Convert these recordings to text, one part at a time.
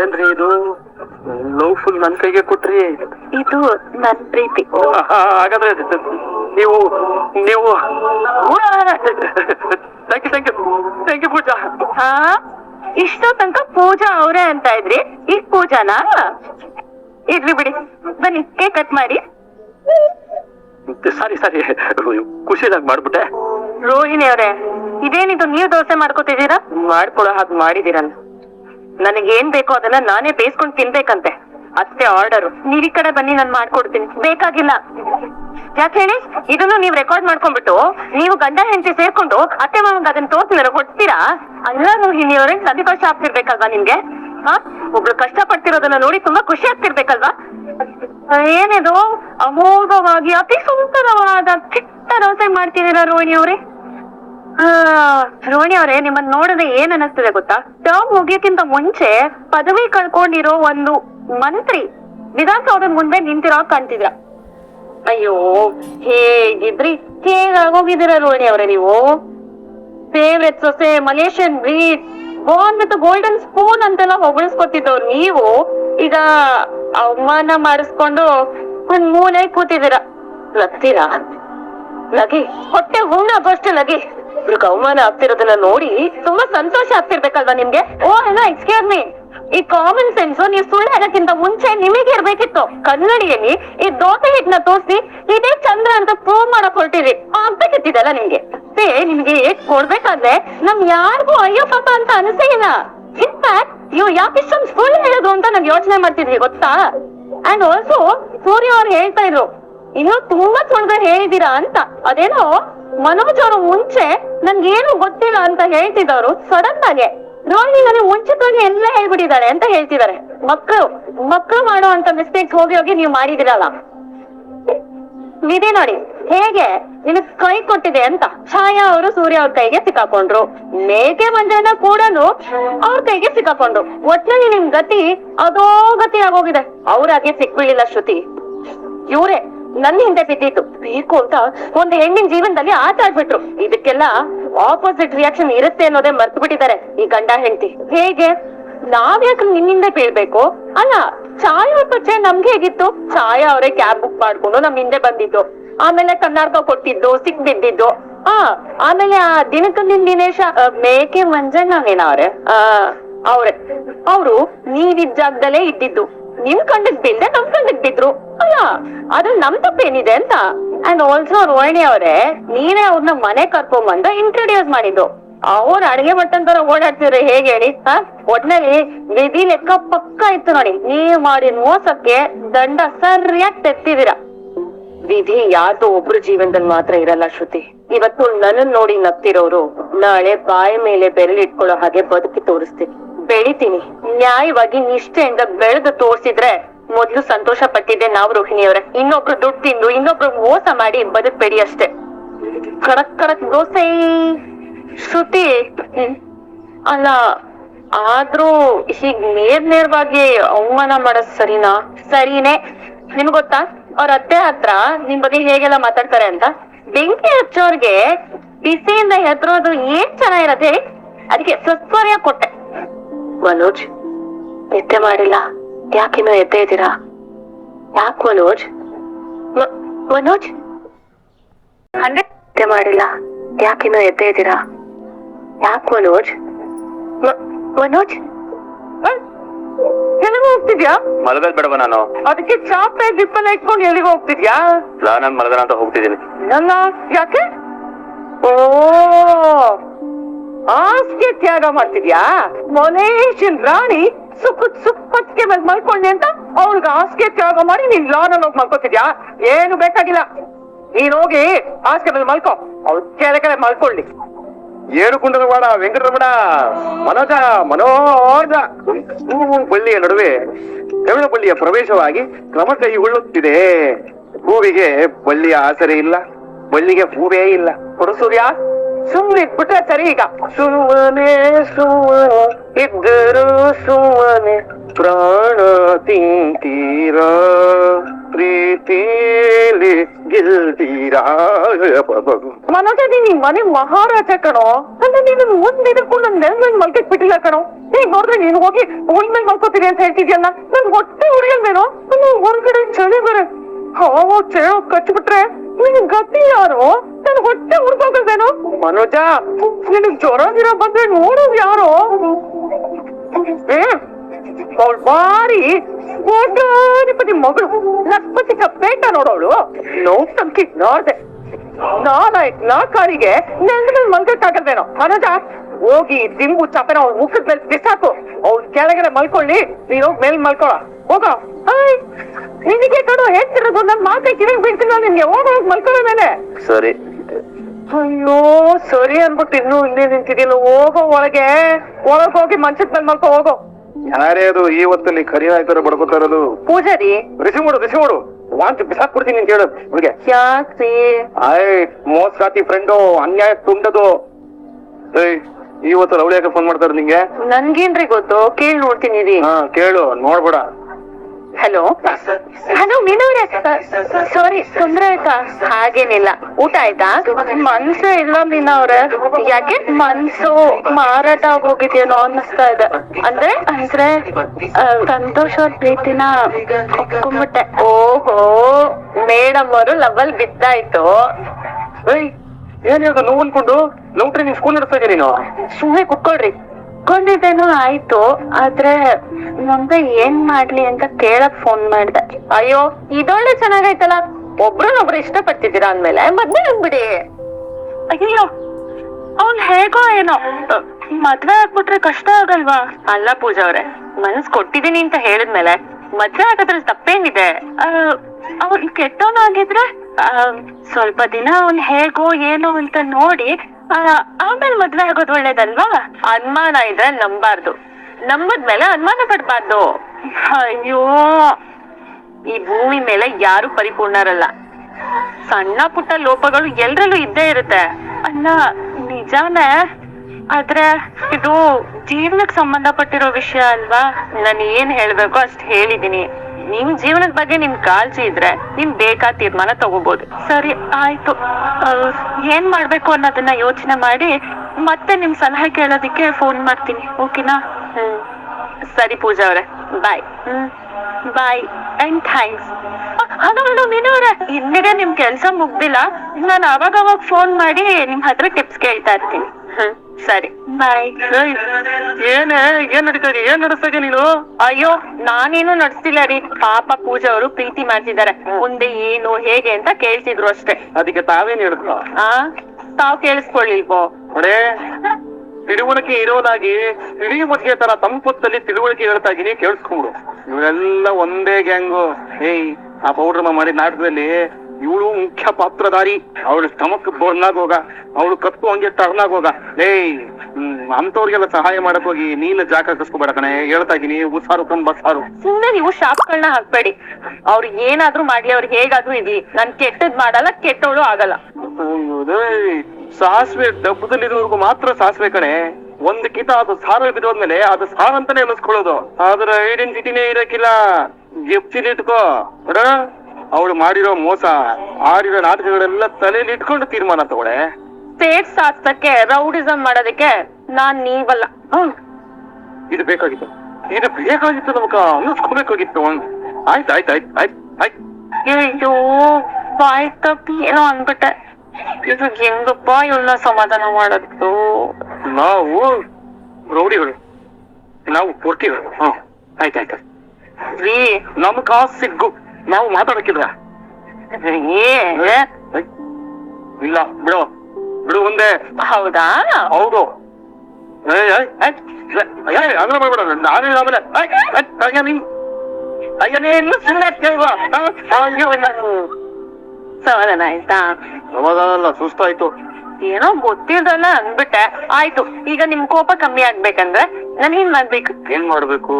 ಏನ್ರಿ ಇದು? Love full ನನ್ ಕೈಗೆ ಕೊಟ್ರಿ. ಇದು ನನ್ ಪ್ರೀತಿ. ಹಾಗಾದ್ರೆ ನೀವು ನೀವು thank you thank you thank you Pooja. ಹಾ? ಇಷ್ಟೋ ತನಕ ಪೂಜಾ ಅವರೇ ಅಂತ ಇದ್ರಿ. ಈಗ ಪೂಜಾನಾ? ಇರ್ಲಿ ಬಿಡಿ. ಬನ್ನಿ ಕೇಕ್ ಕಟ್ ಮಾಡಿ. ಸಾರಿ ಸಾರಿ. ಖುಷಿದಾಗ ಮಾಡ್ಬಿಟ್ಟೆ. ರೋಹಿಣಿ ಅವ್ರೆ ಇದೇನಿದು ನೀವು ದೋಸೆ ಮಾಡ್ಕೋತಿದ್ದೀರಾ? ಮಾಡ್ಕೊಡೋ ಹಾಗೆ ಮಾಡಿದೀರಲ್ಲ ನನಗೇನ್ ಬೇಕೋ ಅದನ್ನ ನಾನೇ ಬೇಯಿಸ್ಕೊಂಡು ತಿನ್ಬೇಕಂತೆ. ಅಷ್ಟೇ ಆರ್ಡರ್ ನೀವ್ ಈ ಕಡೆ ಬನ್ನಿ, ನಾನು ಮಾಡ್ಕೊಡ್ತೀನಿ. ಬೇಕಾಗಿಲ್ಲ. ಯಾಕೆ ಹೇಳಿ? ಇದನ್ನು ನೀವು ರೆಕಾರ್ಡ್ ಮಾಡ್ಕೊಂಡ್ಬಿಟ್ಟು ನೀವು ಗಂಡ ಹೆಂಡತಿ ಸೇರ್ಕೊಂಡು ಅತ್ತೆ ಮಾವಂಗ ಅದನ್ನ ತೋರ್ಸಿದ್ರೆ ಕೊಡ್ತೀರಾ ಅಲ್ಲ ರೋಹಿಣಿ ಅವರೇ ಕಷ್ಟ ಆಗ್ತಿರ್ಬೇಕಲ್ವಾ ನಿಮ್ಗೆ? ಹಾ? ಒಬ್ಳು ಕಷ್ಟ ಪಡ್ತಿರೋದನ್ನ ನೋಡಿ ತುಂಬಾ ಖುಷಿ ಆಗ್ತಿರ್ಬೇಕಲ್ವಾ? ಏನಿದು? ಅಮೋಘವಾಗಿ, ಅತಿ ಸುಂದರವಾದ, ಕೆಟ್ಟ ದೋಸೆ ಮಾಡ್ತಿದ್ದೀರಾ ರೋಹಿಣಿ ಅವರೇ? ಆ, ರೋಹಿಣಿ ಅವರೇ ನಿಮ್ಮನ್ನ ನೋಡಿದ್ರೆ ಏನ್ ಅನಿಸ್ತಿದೆ ಗೊತ್ತಾ? ಟರ್ಮ್ ಮುಗಿಯಕ್ಕಿಂತ ಮುಂಚೆ ಪದವಿ ಕಳ್ಕೊಂಡಿರೋ ಒಂದು ಮಂತ್ರಿ ವಿಧಾನಸೌಧದ ಮುಂದೆ ನಿಂತಿರೋ ಕಾಣ್ತಿದ್ರ ಅಯ್ಯೋ ಹೇಗಿದ್ರಿ? ಹೇಗಾಗೋಗಿದಿರ ರೋಣಿ ಅವರೇ ನೀವು? ಫೇವ್ರೆಟ್ ಸೊಸೆ Malaysian breed born with golden spoon ಅಂತೆಲ್ಲ ಹೊಗಳಿಸ್ಕೊತಿದ್ದವ್ರು ನೀವು. ಈಗ ಅವಮಾನ ಮಾಡಿಸ್ಕೊಂಡು ಒಂದ್ ಮೂಲೆ ಕೂತಿದ್ದೀರಾ. ಲಗ್ತೀರಾ? ಲಗಿ ಹೊಟ್ಟೆ ಹುಣ್ಣ ಫಸ್ಟ್ ಲಗಿ. ಇವ್ರಿಗೆ ಅವಮಾನ ಆಗ್ತಿರೋದನ್ನ ನೋಡಿ ತುಂಬಾ ಸಂತೋಷ ಆಗ್ತಿರ್ಬೇಕಲ್ವಾ ನಿಮ್ಗೆ? ಓ ಎಲ್ಲ ಎಕ್ಸ್ಕ್ಯೂಸ್ ಮೀ ಈ ಕಾಮನ್ ಸೆನ್ಸ್ ನೀವು ಸುಳ್ಳು ಹೇಳಕ್ಕಿಂತ ಮುಂಚೆ ನಿಮಗೆ ಇರ್ಬೇಕಿತ್ತು. ಕನ್ನಡಿಯಲ್ಲಿ ಈ ದೋಸೆ ಹಿಟ್ನ ತೋರಿಸಿ, ಇದೇ ಚಂದ್ರ ಅಂತ ಪ್ರೂವ್ ಮಾಡಕ್ ಹೊರಟಿರಿ. ನಿಮ್ಗೆ. ಸೇ, ನಿಮ್ಗೆ ಏಟ್ ಕೊಡ್ಬೇಕಾದ್ರೆ ನಮ್ ಯಾರಿಗೂ ಅಯ್ಯೋ ಪಾಪ ಅಂತ ಅನಿಸೇ ಇಲ್ಲ. ಇನ್ಫ್ಯಾಕ್ಟ್ ನೀವು ಯಾಕೆ ಇಷ್ಟೊಂದು ಸುಳ್ಳು ಹೇಳೋದು ಅಂತ ನಾವ್ ಯೋಚನೆ ಮಾಡ್ತಿದ್ವಿ ಗೊತ್ತಾ? ಅಂಡ್ ಆಲ್ಸೋ ಸೂರ್ಯ ಅವ್ರು ಹೇಳ್ತಾ ಇದ್ರು ಇನ್ನು ತುಂಬಾ ಸುಳ್ಳು ಹೇಳಿದೀರಾ ಅಂತ. ಅದೇನೋ ಮನೋಜ್ ಅವರು ಮುಂಚೆ ನನ್ಗೇನು ಗೊತ್ತಿಲ್ಲ ಅಂತ ಹೇಳ್ತಿದ್ದವರು ಸಡನ್ ಆಗಿ ರೋಹಿಣಿ ನನಗೆ ಮುಂಚಿತವಾಗಿ ಎಲ್ಲ ಹೇಳ್ಬಿಟ್ಟಿದ್ದಾರೆ ಅಂತ ಹೇಳ್ತಿದ್ದಾರೆ. ಮಕ್ಕಳು ಮಕ್ಕಳು ಮಾಡೋ ಅಂತ ಮಿಸ್ಟೇಕ್ಸ್ ಹೋಗಿ ಹೋಗಿ ನೀವು ಮಾಡಿದಿರಲ್ಲ ವಿಧಿ ನೋಡಿ, ಹೇಗೆ ನಿನಗ್ ಕೈ ಕೊಟ್ಟಿದೆ ಅಂತ. ಛಾಯಾ ಅವರು ಸೂರ್ಯ ಅವ್ರ ಕೈಗೆ ಸಿಕ್ಕಾಕೊಂಡ್ರು. ಮೇಕೆ ಮಂಜನ ಕೂಡ ಅವ್ರ ಕೈಗೆ ಸಿಕ್ಕಾಕೊಂಡ್ರು. ಒಟ್ನಲ್ಲಿ ನಿಮ್ ಗತಿ ಅದೋ ಗತಿ ಆಗೋಗಿದೆ ಅವ್ರಾಗೆ ಸಿಕ್ಬಿಡ್ಲಿಲ್ಲ ಶ್ರುತಿ. ಇವ್ರೆ ನನ್ನ ಹಿಂದೆ ಬಿದ್ದಿತ್ತು ಬೇಕು ಅಂತ ಒಂದು ಹೆಣ್ಣಿನ ಜೀವನದಲ್ಲಿ ಆಟ ಆಡ್ಬಿಟ್ರು ಇದಕ್ಕೆಲ್ಲ ಆಪೋಸಿಟ್ ರಿಯಾಕ್ಷನ್ ಇರುತ್ತೆ ಅನ್ನೋದೇ ಮರ್ತು ಬಿಟ್ಟಿದ್ದಾರೆ ಈ ಗಂಡ ಹೆಂಡತಿ. ಹೇಗೆ? ನಾವ್ಯಾಕೆ ನಿನ್ನಿಂದ ಬೀಳ್ಬೇಕು? ಅಲ್ಲ, ಛಾಯಾ ಪರಿಚಯ ನಮ್ಗೆ ಹೇಗಿತ್ತು? ಛಾಯಾ ಅವರೇ ಕ್ಯಾಬ್ ಬುಕ್ ಮಾಡ್ಕೊಂಡು ನಮ್ ಹಿಂದೆ ಬಂದಿದ್ದು. ಆಮೇಲೆ ಕನ್ನಡಕ ಕೊಟ್ಟಿದ್ದು, ಸಿಕ್ ಬಿದ್ದಿದ್ದು. ಆ, ಆಮೇಲೆ ಆ ದಿನಕಂದಿನ ದಿನೇಶ ಮೇಕೆ ಮಂಜಣ್ಣನೇನ ಅವ್ರೆ? ಆ, ಅವ್ರೆ. ಅವ್ರು ನೀವಿದ್ದ ಜಾಗದಲ್ಲೇ ಇದ್ದಿದ್ದು. ನಿಮ್ ಕಂಡಕ್ ಬಿಲ್ದೆ ನಮ್ ಕಂಡಕ್ ಬಿದ್ರು. ಅಲ್ಲ ಅದು ನಮ್ ತಪ್ಪೇನಿದೆ ಅಂತ? ಅಂಡ್ ಆಲ್ಸೋ ರೋಹಿಣಿ ಅವರೇ ನೀನೇ ಅವ್ರನ್ನ ಮನೆ ಕರ್ಕೊಂಬಂದು ಇಂಟ್ರೊಡ್ಯೂಸ್ ಮಾಡಿದ್ದು. ಅವ್ರ ಅಡಿಗೆ ಮಟ್ಟನ್ ತರ ಓಡಾಡ್ತಿದ್ರೆ ಹೇಗೆ ಹೇಳಿ ಒಟ್ನಲ್ಲಿ ವಿಧಿ ಲೆಕ್ಕ ಪಕ್ಕ ಇತ್ತು ನೋಡಿ, ನೀವ್ ಮಾಡಿದ ಮೋಸಕ್ಕೆ ದಂಡ ಸರಿಯಾಗಿ ತೆತ್ತಿದೀರ ವಿಧಿ ಯಾರ್ದೋ ಒಬ್ರು ಜೀವನದಲ್ಲಿ ಮಾತ್ರ ಇರಲ್ಲ ಶ್ರುತಿ. ಇವತ್ತು ನನ್ನನ್ ನೋಡಿ ನಗ್ತಿರೋರು ನಾಳೆ ಬಾಯಿ ಮೇಲೆ ಬೆರಳಿಟ್ಕೊಳ್ಳೋ ಹಾಗೆ ಬದುಕಿ ತೋರಿಸ್ತೀನಿ. ಬೆಳಿತೀನಿ. ನ್ಯಾಯವಾಗಿ ನಿಷ್ಠೆಯಿಂದ ಬೆಳೆದು ತೋರಿಸಿದ್ರೆ ಮೊದ್ಲು ಸಂತೋಷ ಪಟ್ಟಿದ್ದೆ ನಾವು ರೋಹಿಣಿಯವರೇ. ಇನ್ನೊಬ್ರು ದುಡ್ಡು ತಿಂದು, ಇನ್ನೊಬ್ರು ಮೋಸ ಮಾಡಿ ಬದುಕ್ಬೇಡಿ ಅಷ್ಟೇ. ಕಡಕ್ ಕಡಕ್ ದೋಸೆ, ಶ್ರುತಿ. ಅಲ್ಲ, ಆದ್ರೂ ಹೀಗ್ ನೇರ್ ನೇರವಾಗಿ ಅವಮಾನ ಮಾಡೋದ್ ಸರಿನಾ? ಸರಿನೆ. ನಿಮ್ ಗೊತ್ತಾ? ಅವ್ರ ಅತ್ತೆ ಹತ್ರ ನಿಮ್ ಬಗ್ಗೆ ಹೇಗೆಲ್ಲ ಮಾತಾಡ್ತಾರೆ ಅಂತ? ಬೆಂಕಿ ಹಚ್ಚೋರ್ಗೆ ಬಿಸಿಯಿಂದ ಹೆದ್ರೋದು ಏನ್ ಚೆನ್ನಾಗಿರತ್ತೆ ಅದಕ್ಕೆ ಸತ್ವರ್ಯ ಕೊಟ್ಟೆ. ಮನೋಜ್, ನಿದ್ದೆ ಮಾಡಿಲ್ಲ. ಯಾಕಿನ್ನೂ ಎದ್ದೇ ಇದ್ದೀರಾ? ಯಾಕೆ ಮನೋಜ್? ಮನೋಜ್? ಅಂದ್ರೆ ಮಾಡಿಲ್ಲ. ಯಾಕಿನ್ನೂ ಎದ್ದೇ ಇದ್ದೀರಾ? ಯಾಕೆ ಮನೋಜ್? ಮನೋಜ್? ಎಲ್ಲಿಗೆ ಹೋಗ್ತಿದ್ಯಾ? ಮಲಗದ್ ಬೇಡವ ನಾನು? ಅದಕ್ಕೆ ಚಾಪೆ ದಿಪ್ಪನ ಇಟ್ಕೊಂಡು ಎಲ್ಲಿಗೆ ಹೋಗ್ತಿದ್ಯಾ? ನಾನು ಮಲಗನ ಅಂತ ಹೋಗ್ತಿದ್ದೀನಿ. ನನ್ನ ಯಾಕೆ? ಓ! ಆಸ್ತಿ ತ್ಯಾಗ ಮಾಡ್ತಿದ್ಯಾ? ಮಲೇಷಿಯನ್ ರಾಣಿ ಸುಕ್ಕ ಸುಪ್ಪತ್ತಿಗೆ ಮೇಲೆ ಮಲ್ಕೊಂಡೆ ಅಂತ ಅವಳಿಗೆ ಆಸ್ಕೆ ತ್ಯಾಗ ಮಾಡಿ ನೀನ್ ಲಾನಲ್ಲಿ ಹೋಗಿ ಮಲ್ಕೋತಿದ್ಯಾ? ಏನು ಬೇಕಾಗಿಲ್ಲ. ನೀನ್ ಹೋಗಿ ಆಸ್ಕೆ ಮೇಲೆ ಮಲ್ಕೋ. ಅವ್ರ ಕೆರೆ ಕಡೆ ಮಲ್ಕೊಳ್ಳಿ. ಏಳುಕುಂಡರವಾಡ ವೆಂಕಟರಮಣ ಮನೋಜ ಮನೋಜ ಹೂವು ಬಳ್ಳಿಯ ನಡುವೆ ಕರುಣ ಬಳ್ಳಿಯ ಪ್ರವೇಶವಾಗಿ ಕ್ರಮ ಕೈಗೊಳ್ಳುತ್ತಿದೆ ಹೂವಿಗೆ ಬಳ್ಳಿಯ ಆಸರೆ ಇಲ್ಲ. ಬಳ್ಳಿಗೆ ಹೂವೇ ಇಲ್ಲ. ಕೊಡು ಸೂರ್ಯ. ಸುಮ್ಮನೆ ಇಟ್ಬಿಟ್ರೆ ಸರಿ ಈಗ. ಸುಮ್ಮನೆ ಸುಮ್ಮನೆ. ಇದ್ದರು ಸುಮ್ಮನೆ ಪ್ರಾಣ ತಿಂತೀರ? ಪ್ರೀತಿಯಲ್ಲಿ ಗೆಲ್ತೀರಾ? ಮನೋಜ ನೀನ್ ಮನೆ ಮಹಾರಾಜ ಕಣೋ. ಅಂದ್ರೆ ನೀನು ಒಂದ್ ದಿನಕ್ಕೂ ನನ್ ನೆಲ ಮೇಲೆ ಮಲ್ಕಕ್ ಬಿಟ್ಟಿಲ್ಲ ಕಣೋ. ಈಗ ನೋಡಿದ್ರೆ ನೀನು ಹೋಗಿ ಹುಲ್ ಮೇಲೆ ಮಲ್ಕೋತೀನಿ ಅಂತ ಹೇಳ್ತಿದ್ಯಲ್ಲ ನನ್ ಹೊಟ್ಟೆ ಉರಿಯಲ್ವೇನೋ? ನಾನು ಹೊರಗಡೆ ಚಳಿ ಬರ. ಹಾವು ಚೇಳು ಕಚ್ಬಿಟ್ರೆ ನಿನ್ ಗತಿ ಯಾರು? ನನ್ ಹೊಟ್ಟೆ ಉರ್ಕೋಗಲ್ವೇನೋ ಮನೋಜ! ನಿನಗ್ ಜ್ವರ ಗಿರ ಬಂದ್ರೆ ನೋಡೋದು ಯಾರು? ಅವಳು ಬಾರಿ ಕೋಟ್ಯಾಧಿಪತಿ ಮಗಳು. ಲಕ್ಷ್ಮತಿ ಪೇಟ ನೋಡೋಳು. ನೋವು ತಂಕಿ ನೋಡ್ದೆ. ನಾಲಾಯ್ಕ್ ನಾಕಾರಿಗೆ ನೆಲದ ಮೇಲೆ ಮಲ್ಗಕ್ಕಾಗಲ್ವೇನೋ ಮನೋಜ, ಹೋಗಿ ದಿಂಬು ಚಾಪೆನ ಅವ್ಳ ಮುಖದ ಮೇಲೆ ಬಿಸಾಕು. ಅವ್ಳ ಕೆಳಗಡೆ ಮಲ್ಕೊಳ್ಳಿ. ನೀನ್ ಹೋಗಿ ಮೇಲ್ ಮಲ್ಕೊಳ. ಹೋಗ. ನಿನಗೆ ಕಣೋ ಹೇಳ್ತಿರೋದು ನನ್ ಮಾತೆ ಕಿವಿಗೆ ಬಿಡ್ತೀನಿ ನಿನ್ಗೆ? ಹೋಗ, ಹೋಗಿ ಮಲ್ಕೊಳ್ಳೋ ಮೇಲೆ. ಸರಿ. ಅಯ್ಯೋ ಸರಿ ಅನ್ಬಿಟ್ಟು ಇನ್ನೂ ಇಲ್ಲೇ ನಿಂತಿದ್ದೀನಿ ಹೋಗೋ ಒಳಗೆ. ಒಳಗ್ ಹೋಗಿ ಮಂಚದ ಬಂದ್ ಮಲ್ಕೊ ಹೋಗೋ. ಯಾರೇ ಅದು ಈ ಹೊತ್ತಲ್ಲಿ ಕರಿ ಆಯ್ತಾರ ಬಡ್ಕೋತಾ ಇರೋದು? ಪೂಜಾರಿ. ರಿಸೀವ್ ಮಾಡು ರಿಸೀವ್ ಮಾಡು. ವಾಂತಿ ಬಿಸಾಕ್ಬಿಡ್ತೀನಿ ಅಂತ ಹೇಳು ಹುಡುಗೆ ಯಾಕ್ರಿ? ಆಯ್ ಮೋಸ್ಗಾತಿ ಫ್ರೆಂಡು ಅನ್ಯಾಯ ತುಂಡದು. ಏಯ್ ಹೊತ್ತು ರೌಡಿ ಯಾಕೆ ಫೋನ್ ಮಾಡ್ತಾರೆ ನಿಂಗೆ? ನನ್ಗೇನ್ರಿ ಗೊತ್ತು? ಕೇಳಿ ನೋಡ್ತೀನಿ ರೀ ಹಾ ಕೇಳು ನೋಡ್ಬೇಡ. ಹಲೋ ಹಲೋ ಮೀನವ್ರೆ ಸಾರಿ ತೊಂದ್ರೆ ಆಯ್ತಾ? ಹಾಗೇನಿಲ್ಲ. ಊಟ ಆಯ್ತಾ? ಮನ್ಸು ಇಲ್ಲ ಮೀನವ್ರೆ ಯಾಕೆ ಮನ್ಸು ಮಾರಾಟ ಆಗೋಗಿದ್ಯೇನೋ ಅನ್ನಿಸ್ತಾ ಇದೆ. ಅಂದ್ರೆ? ಅಂದ್ರೆ ಸಂತೋಷ ಪ್ರೀತಿನ ಒಪ್ಕೊಂಡ್ಬಿಟ್ಟೆ ಓಹೋ ಮೇಡಮ್ ಅವರು ಲವಲ್ ಬಿದ್ದಾಯ್ತು. ಏನ್ ಹೇಳ್ದ? ನೋವು ಅನ್ಕೊಂಡು? ಲವ್ ಟ್ರೈನಿಂಗ್ ಸ್ಕೂಲ್ ನಡೆಸ್ತಾ ಇದೀನಿ ನೀನು? ಸುಮ್ನೆ ಕುತ್ಕೊಳ್ರಿ. ಕೊಂಡಿದ್ದೇನೋ ಆಯ್ತು ಆದ್ರೆ ಮುಂದೆ ಏನ್ ಮಾಡ್ಲಿ ಅಂತ ಕೇಳಕ್ ಫೋನ್ ಮಾಡ್ದೆ. ಅಯ್ಯೋ ಇದೊಳ್ಳೆ ಚೆನ್ನಾಗೈತಲ್ಲ ಒಬ್ರನ್ನೊಬ್ರು ಇಷ್ಟಪಡ್ತಿದ್ದೀರಾ ಅಂದ್ಮೇಲೆ ಮದ್ವೆ ಆಗ್ಬಿಡಿ. ಅಯ್ಯೋ ಅವ್ನ್ ಹೇಗೋ ಏನೋ ಮದ್ವೆ ಆಗ್ಬಿಟ್ರೆ ಕಷ್ಟ ಆಗಲ್ವಾ? ಅಲ್ಲ ಪೂಜಾ ಅವ್ರೆ ಮನಸ್ ಕೊಟ್ಟಿದೀನಿ ಅಂತ ಹೇಳಿದ್ಮೇಲೆ ಮದ್ವೆ ಆಗೋದ್ರಲ್ಲಿ ತಪ್ಪೇನಿದೆ. ಅವ್ನ್ ಕೆಟ್ಟವನಾಗಿದ್ರೆ ಸ್ವಲ್ಪ ದಿನ ಅವ್ನ್ ಹೇಗೋ ಏನೋ ಅಂತ ನೋಡಿ ಆಮೇಲೆ ಮದ್ವೆ ಆಗೋದು ಒಳ್ಳೇದಲ್ವಾ? ಅನುಮಾನ ಇದ್ರೆ ನಂಬಾರ್ದು. ನಂಬದ್ಮೇಲೆ ಅನುಮಾನ ಪಡ್ಬಾರ್ದು. ಅಯ್ಯೋ, ಈ ಭೂಮಿ ಮೇಲೆ ಯಾರು ಪರಿಪೂರ್ಣರಲ್ಲ. ಸಣ್ಣ ಪುಟ್ಟ ಲೋಪಗಳು ಎಲ್ರಲ್ಲೂ ಇದ್ದೇ ಇರುತ್ತೆ. ಅಲ್ಲ ನಿಜಾನೇ? ಆದ್ರೆ ಇದು ಜೀವನಕ್ಕೆ ಸಂಬಂಧಪಟ್ಟಿರೋ ವಿಷಯ ಅಲ್ವಾ? ನಾನು ಏನ್ ಹೇಳ್ಬೇಕು ಅಷ್ಟ್ ಹೇಳಿದೀನಿ. ನಿಮ್ ಜೀವನದ ಬಗ್ಗೆ ನಿಮ್ ಕಾಳಜಿ ಇದ್ರೆ ನಿಮ್ ಬೇಕಾದ ತೀರ್ಮಾನ ತಗೋಬಹುದು ಸರಿ, ಆಯ್ತು. ಏನ್ ಮಾಡ್ಬೇಕು ಅನ್ನೋದನ್ನ ಯೋಚನೆ ಮಾಡಿ ಮತ್ತೆ ನಿಮ್ ಸಲಹೆ ಕೇಳೋದಿಕ್ಕೆ ಫೋನ್ ಮಾಡ್ತೀನಿ, ಓಕೆನಾ? ಸರಿ ಪೂಜಾ ಅವ್ರೆ bye hmm. Bye and thanks hello hello ಅವರೇ, ಇಲ್ಲಿಗೆ ನಿಮ್ ಕೆಲ್ಸ ಮುಗ್ದಿಲ್ಲ. ನಾನು ಅವಾಗ ಅವಾಗ ಫೋನ್ ಮಾಡಿ ನಿಮ್ ಹತ್ರ ಟಿಪ್ಸ್ ಕೇಳ್ತಾ ಇರ್ತೀನಿ. ಸರಿ. ಬಾಯ್ ಏನೇ ಏನ್ ನಡೀತಾ ಇದೆ ಏನ್ ನಡೆಸ್ತಾ ಇದೀಯ ನೀನು? ಅಯ್ಯೋ ನಾನೇನು ನಡೆಸ್ತಿಲ್ಲ ರೀ. ಪಾಪ ಪೂಜಾ ಅವರು ಪ್ರೀತಿ ಮಾಡ್ತಿದ್ದಾರೆ. ಮುಂದೆ ಏನು ಹೇಗೆ ಅಂತ ಕೇಳ್ತಿದ್ರು ಅಷ್ಟೇ. ಅದಕ್ಕೆ ತಾವೇನ್ ಹೇಳಿದ್ರು ಆ? ತಾವ್ ಕೇಳಿಸ್ಕೊಳ್ಳಿಲ್ವೋ? ನೋಡೇ ತಿಳುವಳಿಕೆ ಇರೋದಾಗಿ ಇಡೀ ಮಧ್ಯ ತರ ತಂಪುತ್ತಲ್ಲಿ ತಿಳುವಳಿಕೆ ಹೇಳ್ತಾ ಇದೀನಿ ಕೇಳಿಸ್ಕೊಂಡು ಇವರೆಲ್ಲ ಒಂದೇ ಗ್ಯಾಂಗು ಏಯ್ ಆ ಪೌಡ್ರಮ್ಮ ಮಾಡಿದ ನಾಟಕದಲ್ಲಿ ಇವಳು ಮುಖ್ಯ ಪಾತ್ರಧಾರಿ. ಅವಳ ಸ್ಟಮಕ್ ಬರ್ನಾಗ ಹೋಗ ಅವಳು ಕತ್ತು ಹಂಗೆ ಟರ್ನಾಗ ಹೋಗ ಏಯ್ ಹ್ಮ್, ಅಂಥವ್ರಿಗೆಲ್ಲ ಸಹಾಯ ಮಾಡಕ್ ಹೋಗಿ ನೀನ್ ಜಾಗ ಕಸ್ಕೊಬೇಡ ಕಣೆ. ಹೇಳ್ತಾ ಇದೀನಿ ಉಸಾರು ಕಣ್ ಬಸ್ಸಾರು. ಸುಮ್ನೆ ನೀವು ಶಾಪ್ಗಳನ್ನ ಹಾಕ್ಬೇಡಿ. ಅವ್ರು ಏನಾದ್ರೂ ಮಾಡ್ಲಿ ಅವ್ರು ಹೇಗಾದ್ರೂ ಇದ್ಲಿ ನಾನ್ ಕೆಟ್ಟದ್ ಮಾಡಲ್ಲ ಕೆಟ್ಟವಳು ಆಗಲ್ಲ. ಸಾಸ್ವೆ ಡಬ್ಬದಲ್ಲಿ ಡಬ್ಬದಲ್ಲಿರೋರ್ಗು ಮಾತ್ರ ಸಾಸಿವೆ ಕಣೆ. ಒಂದ್ ಕಿತ ಅದು ಸಾರ ಬಿದ್ದೋದ್ಮೇಲೆ ಅದು ಸಾರ ಅಂತಾನೆ ಅನಿಸ್ಕೊಳ್ಳೋದು ಅದ್ರ ಐಡೆಂಟಿಟಿನೇ ಇರಕ್ಕಿಲ್ಲ. ಎಪ್ಸಿಲಿ ಇಟ್ಕೋ. ಅವಳು ಮಾಡಿರೋ ಮೋಸ ಆಡಿರೋ ನಾಟಕಗಳೆಲ್ಲ ತಲೆಯಲ್ಲಿ ಇಟ್ಕೊಂಡು ತೀರ್ಮಾನ ತಗೊಳೆ ಸ್ಟೇಟ್ ಸಾಧಿಸಕ್ಕೆ ರೌಡಿಸಂ ಮಾಡೋದಕ್ಕೆ ನಾನ್ ನೀವಲ್ಲ. ಹ್ಮ್ ಇದು ಬೇಕಾಗಿತ್ತು. ಇದು ಬೇಕಾಗಿತ್ತು ನಮಗ ಅನ್ನಿಸ್ಕೋಬೇಕಾಗಿತ್ತು. ಆಯ್ತು ಆಯ್ತು ಆಯ್ತು ಆಯ್ತು ಆಯ್ತು. ಅಯ್ಯೋ ಬಾಯ್ ತಪ್ಪಿ ಏನೋ ಅಂದ್ಬಿಟ್ಟೆ. ಇದು ಹೆಂಗಪ್ಪ ಇವಳನ್ನ ಸಮಾಧಾನ ಮಾಡೋದು? ನಾವು ರೌಡಿಗಳು. ನಾವು ಪೊರ್ಟಿಗಳು ಹ್ಮ್ ಆಯ್ತಾಯ್ತು ರೀ. ನಮ್ ಕಾಸು ಸಿಗ್ಗು. ನಾವು ಮಾತಾಡಕ್ಕಿಲ್ಲ ಏ ಇಲ್ಲ ಬಿಡು. ಬಿಡು ಮುಂದೆ ಹೌದಾ? ಹೌದು. ಏಯ್, ಮಾಡ್ಬೇಡ. ನಾನೇ ಆಮೇಲೆ ಏಯ್, ಏಯ್, ಅಯ್ಯ ನೀನ್ ಅಯ್ಯ ನೀನು ಸುಮ್ಮನೆ ಕೇಳುವ. ಸಮಾಧಾನ ಆಯ್ತಾ? ಸಮಾಧಾನ ಅಲ್ಲ ಸುಸ್ತಾಯ್ತು. ಏನೋ ಗೊತ್ತಿಲ್ದಲ್ಲ ಅಂದ್ಬಿಟ್ಟೆ. ಆಯ್ತು ಈಗ ನಿಮ್ ಕೋಪ ಕಮ್ಮಿ ಆಗ್ಬೇಕಂದ್ರೆ ನಾನು ಏನ್ ಮಾಡ್ಬೇಕು? ಏನ್ ಮಾಡ್ಬೇಕು?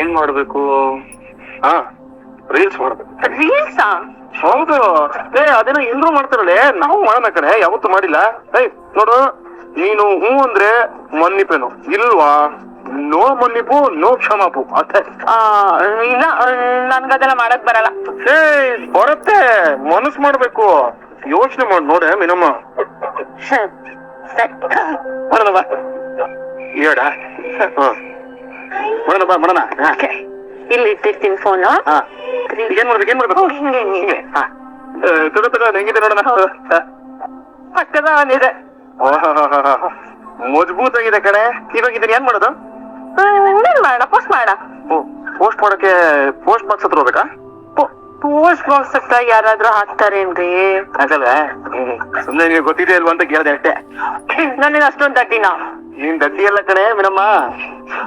ಏನ್ ಮಾಡ್ಬೇಕು? ಹಾ ರೀಲ್ಸ್ ಮಾಡ್ಬೇಕು. ರೀಲ್ಸಾ ಹೌದು. ಏ ಅದೇನೋ ಎಲ್ರು ಮಾಡ್ತಾರಲ್ಲ? ನಾವು ಮಾಡೋಣ ಕಣೆ ಯಾವತ್ತು ಮಾಡಿಲ್ಲ. ಏಯ್ ನೋಡು ನೀನು ಹ್ಞೂ ಅಂದ್ರೆ ಮನ್ನಿಪೇನು. ಇಲ್ವಾ? ನೋ ಮನ್ನಿಪು ನೋ ಕ್ಷಮಾಪು. ಅತ್ತೆ ಆ, ಇಲ್ಲ ನನ್ಗದೆಲ್ಲ ಮಾಡಕ್ ಬರಲ್ಲ. ಏ ಬರುತ್ತೆ. ಮನಸ್ ಮಾಡ್ಬೇಕು. ಯೋಚನೆ ಮಾಡಿ ನೋಡೆ ಮಿನಮ್ಮ. ಹ್ಮ್. ಸರಿ. ಮಾಡೋಣ ಬಾ. ಹೇಳ ಮಾಡೋಣ ಬಾ ಮಾಡೋಣ. ಹಾ. Okay. ಇಲ್ಲಿ ಇಟ್ಟಿರ್ತೀನಿ ಫೋನ್ ಏನ್ ಮಾಡ್ಬೇಕು ಏನ್ ಮಾಡ್ಬೇಕು? ಹಿಂಗೆ ಹಿಂಗೆ ಹಾ. ತಗೋ ತಗೋ ಹೆಂಗಿದೆ ನೋಡೋಣ. ಪಕ್ಕದ ಇದೆ ಓಹೋಹೋಹೋಹೋ. ಮಜಬೂತ್ ಆಗಿದೆ ಕಣೆ. ಇವಾಗ ಇದನ್ನ ಏನ್ ಮಾಡೋದು? ಇನ್ನೇನ್ ಮಾಡ ಪೋಸ್ಟ್ ಮಾಡ. ಪೋಸ್ಟ್ ಮಾಡಕ್ಕೆ ಪೋಸ್ಟ್ ಬಾಕ್ಸ್ ಹತ್ರ ಹೋಗ್ಬೇಕಾ? ಪೋಸ್ಟ್ ಬಾಕ್ಸ್ ಹತ್ರ ಯಾರಾದ್ರೂ ಹಾಕ್ತಾರೇನ್ರಿ? ಅದಲ್ಲ ಸುಮ್ಮನೆ ಗೊತ್ತಿದೆ ಅಲ್ವಾ ಅಂತ ಕೇಳ್ದೆ ಅಷ್ಟೇ. ನನಗೆ ಅಷ್ಟೊಂದ್ ದಡ್ಡಿನ ನೀನ್ ದಡ್ಡಿ ಅಲ್ಲ ಕಣೆ ಮೇಡಮ್ಮ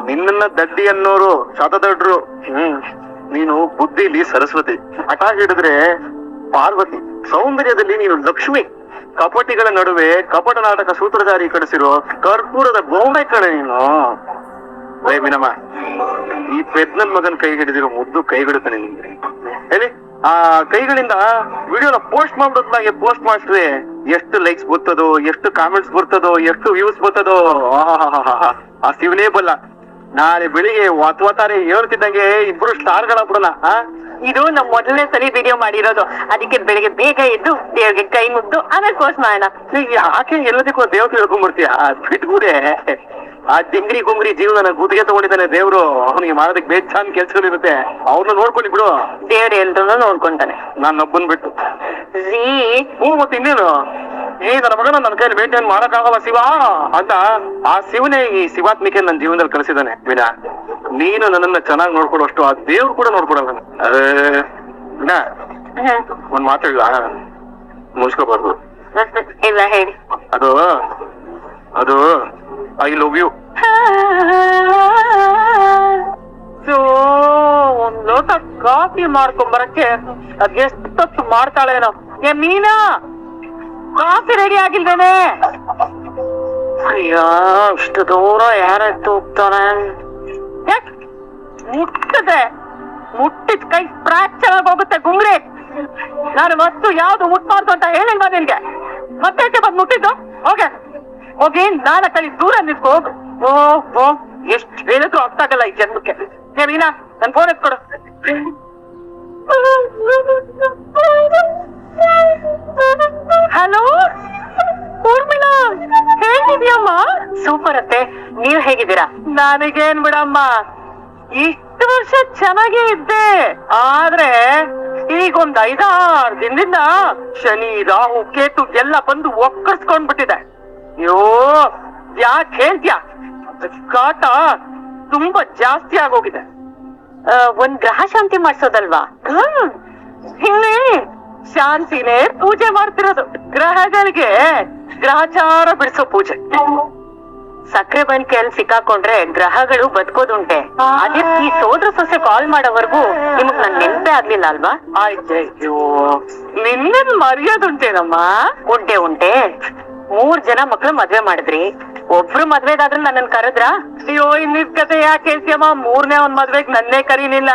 ನಿನ್ನನ್ನ ದಡ್ಡಿ ಅನ್ನೋರು ಶತದಡ್ರು. ಹ್ಮ್. ನೀನು ಬುದ್ಧಿಲಿ ಸರಸ್ವತಿ. ಹಠ ಹಿಡಿದ್ರೆ ಪಾರ್ವತಿ. ಸೌಂದರ್ಯದಲ್ಲಿ ನೀನು ಲಕ್ಷ್ಮಿ. ಕಪಟಿಗಳ ನಡುವೆ ಕಪಟ ನಾಟಕ ಸೂತ್ರಧಾರಿ ಕಡಿಸಿರೋ ಕರ್ಪೂರದ ಗೊಂಬೆ ಕಣೆ ನೀನು. ಏ ಮಿನಮ್ಮ ಈ ಪೆದ್ನನ್ ಮಗನ್ ಕೈ ಹಿಡಿದಿರೋ ಮುದ್ದು ಕೈ ಹಿಡಿತಾನೆ ನಿಮ್ಗೆ ಹೇಳಿ. ಆ ಕೈಗಳಿಂದ ವಿಡಿಯೋನ ಪೋಸ್ಟ್ ಮಾಡ್ಬಿಡೋದ್ಲಾಗೆ ಪೋಸ್ಟ್ ಮಾಡಿಸ್ರೆ ಎಷ್ಟು ಲೈಕ್ಸ್ ಬರ್ತದೋ, ಎಷ್ಟು ಕಾಮೆಂಟ್ಸ್ ಬರ್ತದೋ, ಎಷ್ಟು ವ್ಯೂಸ್ ಬರ್ತದೋ. ಆ ಶಿವನೇ ಬಲ್ಲ. ನಾಳೆ ಬೆಳಿಗ್ಗೆ ವಾತ್ವಾತಾರೆ ಹೇಳ್ತಿದ್ದಂಗೆ ಇಬ್ರು ಸ್ಟಾರ್ಗಳ ಬಿಡೋಣ ಇದು ನಮ್ ಮೊದಲನೇ ಸರಿ ವಿಡಿಯೋ ಮಾಡಿರೋದು. ಅದಕ್ಕೆ ಬೆಳಿಗ್ಗೆ ಬೇಗ ಎದ್ದು ದೇವ್ರಿಗೆ ಕೈ ಮುಗ್ದು ಆಮೇಲೆ ಪೋಸ್ಟ್ ಮಾಡೋಣ. ಯಾಕೆ ಎಲ್ಲದಕ್ಕೂ ದೇವ್ರು ಹೇಳ್ಕೊಂಡ್ಬಿಡ್ತೀಯ ಬಿಟ್ಗೂಡೆ ಆ ಡಿಂಗ್ರಿ ಗುಂಗ್ರಿ ಜೀವನ ಗುತ್ತಿಗೆ ತಗೊಂಡಿದ್ದಾನೆ ದೇವ್ರು ಅವನಿಗೆ ಮಾಡೋದಕ್ಕೆ ಬೇಜಾನ್ ಕೆಲ್ಸಗಳಿರುತ್ತೆ ಅವ್ರನ್ನ ನೋಡ್ಕೊಳ್ಳಿ ಬಿಡು. ದೇವ್ರ ಎಲ್ರು ನೋಡ್ಕೊಂತಾನೆ. ನಾನೊಬ್ಬನ್ ಬಿಟ್ಟು. ರೀ ಹ್ಞೂ ಮತ್ತೆ ಇನ್ನೇನು? ಏ ನನ್ನ ಮಗನ ನನ್ನ ಭೇಟಿ ಏನ್ ಮಾಡಕ್ಕಾಗಲ್ಲ ಶಿವ. ಅಂತ ಆ ಶಿವನೇ ಈ ಶಿವಾತ್ಮಿಕೆ ನನ್ನ ಜೀವನದಲ್ಲಿ ಕಲಿಸಿದಾನೆ ವಿನ ನೀನು ನನ್ನನ್ನ ಚೆನ್ನಾಗಿ ನೋಡ್ಕೊಡುವಷ್ಟು ಆ ದೇವ್ರು ಕೂಡ ನೋಡ್ಕೊಡಲ್ಲ ವಿನಾ ಒಂದ್ ಮಾತಾಡ್ಲ ಮುಗಿಸ್ಕೋಬಾರ್ದು. ಇಲ್ಲ ಹೇಳಿ. ಅದು ಅದು ಐ ಲವ್ ಯು ಸೊ ಒಂದ್ ಲೋಟ ಕಾಫಿ ಮಾಡ್ಕೊಂಡ್ ಬರಕ್ಕೆ ಅದೆಷ್ಟೊತ್ತು ಮಾಡ್ತಾಳೇನೋ ಏ, ಮೀನಾ! Coffee ready ಆಗಿಲ್ವೇನೆ? ಅಯ್ಯೋ, ಇಷ್ಟು ದೂರ ಯಾರತ್ತು ಹೋಗ್ತಾನೆ? ಮುಟ್ಟದೆ. ಮುಟ್ಟಿದ ಕೈ ಫ್ರಾಕ್ಚರ್ ಹೋಗುತ್ತೆ ಗುಂಗ್ರೆ. ನಾನು ಮತ್ತು ಯಾವ್ದು ಮುಟ್ಬಾರ್ದು ಅಂತ ಹೇಳಿಲ್ವಾ ನಿನ್ಗೆ? ಮತ್ತೆ ಬಂದು ಮುಟ್ಟಿದ್ದು? ಹೋಗೆ ನಾನ ಕಳಿ ದೂರ ನಿಂತ್ಕೋದು ಓ ಓ ಎಷ್ಟ್ ಹೇಳಿದ್ರು ಅರ್ಥ ಆಗಲ್ಲ ಈ ಜನ್ಮಕ್ಕೆ. ಸರಿನಾ ನನ್ ಫೋನ್ ಎತ್ಕೊಡು. ಹಲೋ ಊರ್ಮಿಳಾ ಹೇಗಿದ್ಯಮ್ಮ ಸೂಪರ್ ಅತ್ತೆ. ನೀವ್ ಹೇಗಿದ್ದೀರಾ? ನನಗೇನ್ ಬಿಡಮ್ಮ. ಇಷ್ಟು ವರ್ಷ ಚೆನ್ನಾಗೇ ಇದ್ದೆ. ಆದ್ರೆ ಈಗ ಒಂದ್ ಐದಾರು ದಿನದಿಂದ ಶನಿ ರಾಹು ಕೇತು ಎಲ್ಲ ಬಂದು ಒಕ್ಕರ್ಸ್ಕೊಂಡ್ಬಿಟ್ಟಿದೆ. ಅಯ್ಯೋ ಯಾಕೆ ಹೇಳ್ತೀಯ? ಕಾಟ ತುಂಬಾ ಜಾಸ್ತಿ ಆಗೋಗಿದೆ. ಒಂದ್ ಗ್ರಹ ಶಾಂತಿ ಮಾಡ್ಸೋದಲ್ವಾ? ಇಲ್ಲಿ ಶಾಂತಿನೇ ಪೂಜೆ ಮಾಡ್ತಿರೋದು ಗ್ರಹಗಳಿಗೆ. ಗ್ರಹಚಾರ ಬಿಡಿಸೋ ಪೂಜೆ. ಸಕ್ಕರೆ ಬಂಕೆಯಲ್ಲಿ ಸಿಕ್ಕಾಕೊಂಡ್ರೆ ಗ್ರಹಗಳು ಬದುಕೋದುಂಟೆ. ಅದೇ ಈ ಸೋದ್ರ ಸೊಸೆ ಕಾಲ್ ಮಾಡೋವರೆಗೂ ನಿಮಗ್ ನನ್ ನೆನಪೆ ಆಗ್ಲಿಲ್ಲ ಅಲ್ವಾ? ಅಯ್ಯೋ ನಿನ್ನ ಮರ್ಯಾದುಂಟೇನಮ್ಮ? ಉಂಟೆ ಉಂಟೆ. ಮೂರ್ ಜನ ಮಕ್ಳು ಮದ್ವೆ ಮಾಡಿದ್ರಿ. ಒಬ್ರು ಮದ್ವೆಗಾದ್ರೆ ನನ್ನನ್ ಕರೆದ್ರ? ಅಯ್ಯೋ, ಇನ್ನಿದ್ ಕತೆ ಯಾಕೆ ಹೇಳ್ತೀಯಮ್ಮ ಮೂರನೇ ಒಂದ್ ಮದ್ವೆಗ್ ನನ್ನೇ ಕರೀಲಿಲ್ಲ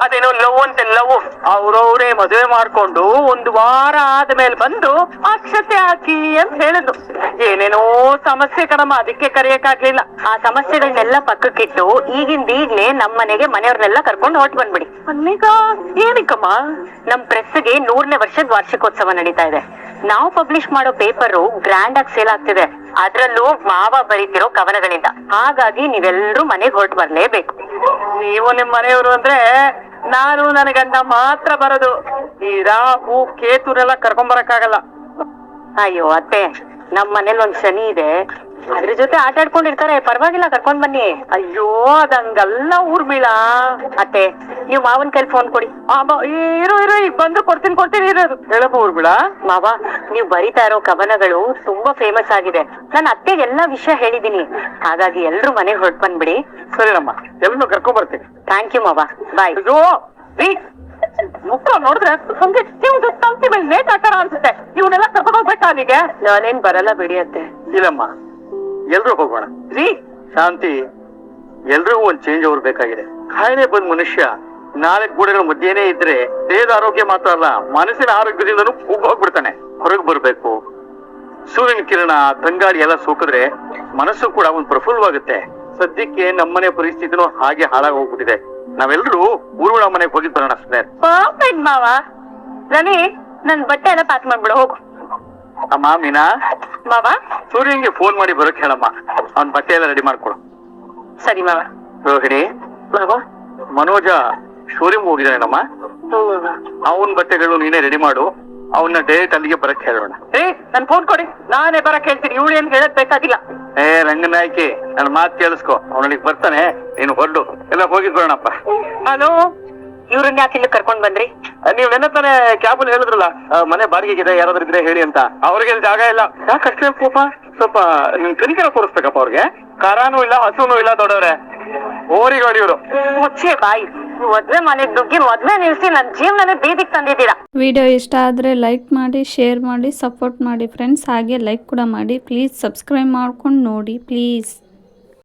ಅದೇನೋ ಲವ್ ಅಂತ, ಲವ್. ಅವ್ರವ್ರೇ ಮದುವೆ ಮಾಡ್ಕೊಂಡು ಒಂದು ವಾರ ಆದ್ಮೇಲೆ ಬಂದು ಅಕ್ಷತೆ ಹಾಕಿ ಅಂತ ಹೇಳಿದ್ರು ಏನೇನೋ ಸಮಸ್ಯೆ ಕಣಮ್ಮ, ಅದಕ್ಕೆ ಕರೆಯಕ್ಕಾಗ್ಲಿಲ್ಲ. ಆ ಸಮಸ್ಯೆಗಳನ್ನೆಲ್ಲ ಪಕ್ಕಕ್ಕಿಟ್ಟು ಈಗಿಂದ ಈಗ್ಲೇ ನಮ್ ಮನೆಗೆ ಮನೆಯವ್ರನ್ನೆಲ್ಲ ಕರ್ಕೊಂಡು ಹೊರಟು ಬಂದ್ಬಿಡಿ. ಏನಿಕಮ್ಮ? ಏನಕ್ಕಮ್ಮ ನಮ್ ಪ್ರೆಸ್ಗೆ ನೂರನೇ ವರ್ಷದ ವಾರ್ಷಿಕೋತ್ಸವ ನಡೀತಾ ಇದೆ. ನಾವು ಪಬ್ಲಿಷ್ ಮಾಡೋ ಪೇಪರು ಗ್ರ್ಯಾಂಡ್ ಆಗಿ ಸೇಲ್ ಆಗ್ತಿದೆ. ಅದ್ರಲ್ಲೂ ಮಾವ ಬರೀತಿರೋ ಕವನಗಳಿಂದ. ಹಾಗಾಗಿ ನೀವೆಲ್ಲರೂ ಮನೆಗೆ ಹೊರಟು ಬರ್ಲೇಬೇಕು. ನೀವು ನಿಮ್ ಮನೆಯವರು ಅಂದ್ರೆ ನಾನು ನನಗಂತ ಮಾತ್ರ ಬರೋದು. ಈ ರಾಹು ಕೇತುರೆಲ್ಲ ಕರ್ಕೊಂಡ್ ಆಗಲ್ಲ ಅಯ್ಯೋ ಅತ್ತೆ. ನಮ್ ಮನೇಲಿ ಒಂದ್ ಶನಿ ಇದೆ. ಅದ್ರ ಜೊತೆ ಆಟ ಆಡ್ಕೊಂಡಿರ್ತಾರೆ. ಪರವಾಗಿಲ್ಲ ಕರ್ಕೊಂಡ್ ಬನ್ನಿ. ಅಯ್ಯೋ ಅದಂಗಲ್ಲ ಊರ್ ಬೀಳ. ಅತ್ತೆ ನೀವ್ ಮಾವನ್ ಕೈಲಿ ಫೋನ್ ಕೊಡಿ. ಇರು ಇರು ಈಗ ಬಂದ್ರು ಕೊಡ್ತೀನಿ ಕೊಡ್ತೀನಿ ಇರೋದು ಹೇಳಪ್ಪ ಊರ್ಮಿಳ ಮಾವ ನೀವ್ ಬರಿತಾ ಇರೋ ಕವನಗಳು ತುಂಬಾ ಫೇಮಸ್ ಆಗಿದೆ. ನಾನು ಅತ್ತೆ ಎಲ್ಲಾ ವಿಷಯ ಹೇಳಿದೀನಿ ಹಾಗಾಗಿ ಎಲ್ರು ಮನೆಗೆ ಹೊರಟ್ ಬಂದ್ಬಿಡಿ. ಸರಿನಮ್ಮ ಎಲ್ಲರೂ ಕರ್ಕೊಂಡ್ ಬರ್ತೀನಿ. ಥ್ಯಾಂಕ್ ಯು ಮಾವ. ಬಾಯ್ ಅಯ್ಯೋ ರೀ, ಮುಖ ನೋಡಿದ್ರೆ ಹಂಗೆ ನಿಮ್ದು ತಂತಿ ಮೇಲೆ ಹಾಕಾರ ಅನ್ಸುತ್ತೆ. ಇವನ್ನೆಲ್ಲ ಕರ್ಕೊಂಡು ಹೋಗ್ಬೇಕಾ ಅಲ್ಲಿಗೆ? ನಾನೇನ್ ಬರಲ್ಲ ಬಿಡಿ ಅತ್ತೆ. ಇಲ್ಲಮ್ಮ ಎಲ್ರೂ ಹೋಗೋಣ. ರೀ? ಶಾಂತಿ ಎಲ್ರಿಗೂ ಒಂದ್ ಚೇಂಜ್ ಅವ್ರು ಬೇಕಾಗಿದೆ. ಕಾಯಿಲೆ ಬಂದ್ ಮನುಷ್ಯ ನಾಳೆ ಗೋಡೆಗಳ ಮಧ್ಯೆನೇ ಇದ್ರೆ ದೇಹದ ಆರೋಗ್ಯ ಮಾತ್ರ ಅಲ್ಲ ಮನಸ್ಸಿನ ಆರೋಗ್ಯದಿಂದನೂ ಹೋಗ್ಬಿಡ್ತಾನೆ. ಹೊರಗೆ ಬರ್ಬೇಕು. ಸೂರ್ಯನ ಕಿರಣ ತಂಗಾಡಿ ಎಲ್ಲ ಸೋಕಿದ್ರೆ ಮನಸ್ಸು ಕೂಡ ಒಂದು ಪ್ರಫುಲ್ವಾಗುತ್ತೆ ಸದ್ಯಕ್ಕೆ ನಮ್ಮನೆ ಪರಿಸ್ಥಿತಿನೂ ಹಾಗೆ ಹಾಳಾಗಿ ಹೋಗ್ಬಿಟ್ಟಿದೆ. ನಾವೆಲ್ಲರೂ ಊರುಗಳ ಮನೆಗೆ ಹೋಗಿದ್ ಬರೋಣ ಸ್ನೇಹ. ಪರ್ಫೆಕ್ಟ್ ಮಾವ. ರವಿ ನನ್ ಬಟ್ಟೆ ಎಲ್ಲ ಪ್ಯಾಕ್ ಮಾಡ್ಬಿಡು ಹೋಗು. ಅಮ್ಮ ಮೀನಾ. ಮಾವ? ಸೂರ್ಯಂಗೆ ಫೋನ್ ಮಾಡಿ ಬರೋಕ್ ಹೇಳಮ್ಮ. ಅವ್ನ್ ಬಟ್ಟೆ ಎಲ್ಲ ರೆಡಿ ಮಾಡ್ಕೊಡು. ಸರಿ ಮಾವ. ರೋಹಿಣಿ. ಮಾವ? ಮನೋಜ ಶೋರೂಮ್ ಹೋಗಿದ್ದಾನಮ್ಮ ಅವನ್ ಬಟ್ಟೆಗಳು ನೀನೇ ರೆಡಿ ಮಾಡು. ಅವನ್ನ ಡೈರೆಕ್ಟ್ ಅಲ್ಲಿಗೆ ಬರಕ್ ಹೇಳೋಣ. ಏ ನನ್ ಫೋನ್ ಕೊಡಿ. ನಾನೇ ಬರಕ್ ಹೇಳ್ತೀನಿ. ಇವಳು ಏನ್ ಹೇಳಕ್ ಬೇಕಾಗಿಲ್ಲ. ಏ ರಂಗನಾಯ್ಕಿ ನನ್ನ ಮಾತು ಕೇಳಿಸ್ಕೊ. ಅವನಿಗೆ ಬರ್ತಾನೆ. ನೀನು ಹೊರಡು. ಎಲ್ಲ ಹೋಗಿ ಬರೋಣಪ್ಪ. ಹಲೋ? ಇವ್ರನ್ನ ಯಾಕೆ ಇಲ್ಲಿ ಕರ್ಕೊಂಡ್ ಬಂದ್ರಿ? ನೀವ್ ನೆನ್ನೆ ತಾನೇ ಹೇಳಿದ್ರಲ್ಲ ಮನೆ ಮನೆ ಬಾಡಿಗೆಗಿದೆ ಯಾರಾದ್ರೂ ಇದ್ರೆ ಹೇಳಿ ಅಂತ. ಅವ್ರಿಗೆ ಇಲ್ಲಿ ಜಾಗ ಇಲ್ಲ. ಯಾಕೆ ಅಷ್ಟೇ ಕೋಪ ಸ್ವಲ್ಪ ನಿಮ್ ಕನಿಕರ ತೋರಿಸ್ಬೇಕಪ್ಪ ಅವ್ರಿಗೆ. ಕರಾನು ಇಲ್ಲ ಹಸುನು ಇಲ್ಲ ದೊಡ್ಡವ್ರೆ. ಓರಿಗಾಡಿ ಇವರು ಮುಚ್ಚೆ ಬಾಯಿ. ಮದ್ವೆ, ಮನೆಗ್ ದುಗ್ಗಿ ಮದ್ವೆ ನಿಲ್ಸಿ, ನನ್ ಜೀವನನೇ ಬೀದಿಗೆ ತಂದಿದ್ದೀರಾ. ವಿಡಿಯೋ ಇಷ್ಟ ಆದರೆ ಲೈಕ್ ಮಾಡಿ, ಶೇರ್ ಮಾಡಿ, ಸಪೋರ್ಟ್ ಮಾಡಿ ಫ್ರೆಂಡ್ಸ್. ಹಾಗೆ ಲೈಕ್ ಕೂಡ ಮಾಡಿ. ಪ್ಲೀಸ್ ಸಬ್ಸ್ಕ್ರೈಬ್ ಮಾಡ್ಕೊಂಡು ನೋಡಿ, ಪ್ಲೀಸ್.